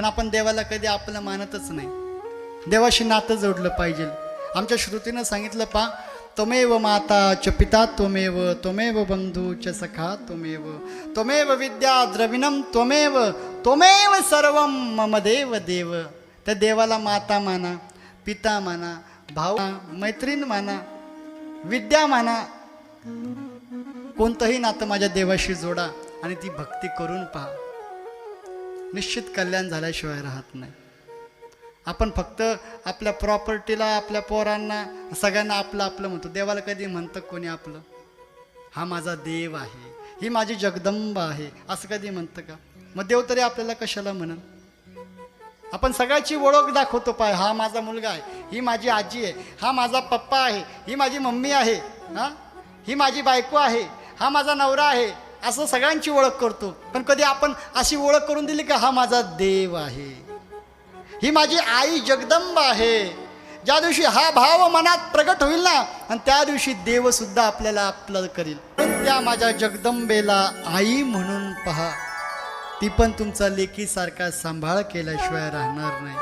पण आपण देवाला कधी आपलं मानतच नाही. देवाशी नातं जोडलं पाहिजे. आमच्या श्रुतीनं सांगितलं पा त्वमेव माता च पिता त्वमेव त्वमेव बंधू च सखा त्वमेव त्वमेव विद्या द्रविणम त्वमेव त्वमेव सर्व मम देव देव. त्या देवाला माता माना पिता माना भाऊ मैत्रीण माना विद्या माना. कोणतंही नातं माझ्या देवाशी जोडा आणि ती भक्ती करून पहा. निश्चित कल्याण झाल्याशिवाय राहत नाही. आपण फक्त आपल्या प्रॉपर्टीला आपल्या पोरांना सगळ्यांना आपलं आपलं म्हणतो. देवाला कधी म्हणतं कोणी आपलं? हा माझा देव आहे. ही माझी जगदंबा आहे. असं कधी म्हणतं का? मग देव तरी आपल्याला कशाला म्हणन आपण सगळ्याची ओळख दाखवतो पाय. हा माझा मुलगा आहे. ही माझी आजी आहे. हा माझा पप्पा आहे. ही माझी मम्मी आहे. हा? ही माझी बायको आहे. हा माझा नवरा आहे. असं सगळ्यांची ओळख करतो. पण कधी आपण अशी ओळख करून दिली का हा माझा देव आहे. ही माझी आई जगदंबा आहे. ज्या दिवशी हा भाव मनात प्रगट होईल ना आणि त्या दिवशी देव सुद्धा आपल्याला आपलं करील. पण त्या माझ्या जगदंबेला आई म्हणून पहा. ती पण तुमचा लेकीसारखा सांभाळ केल्याशिवाय राहणार नाही.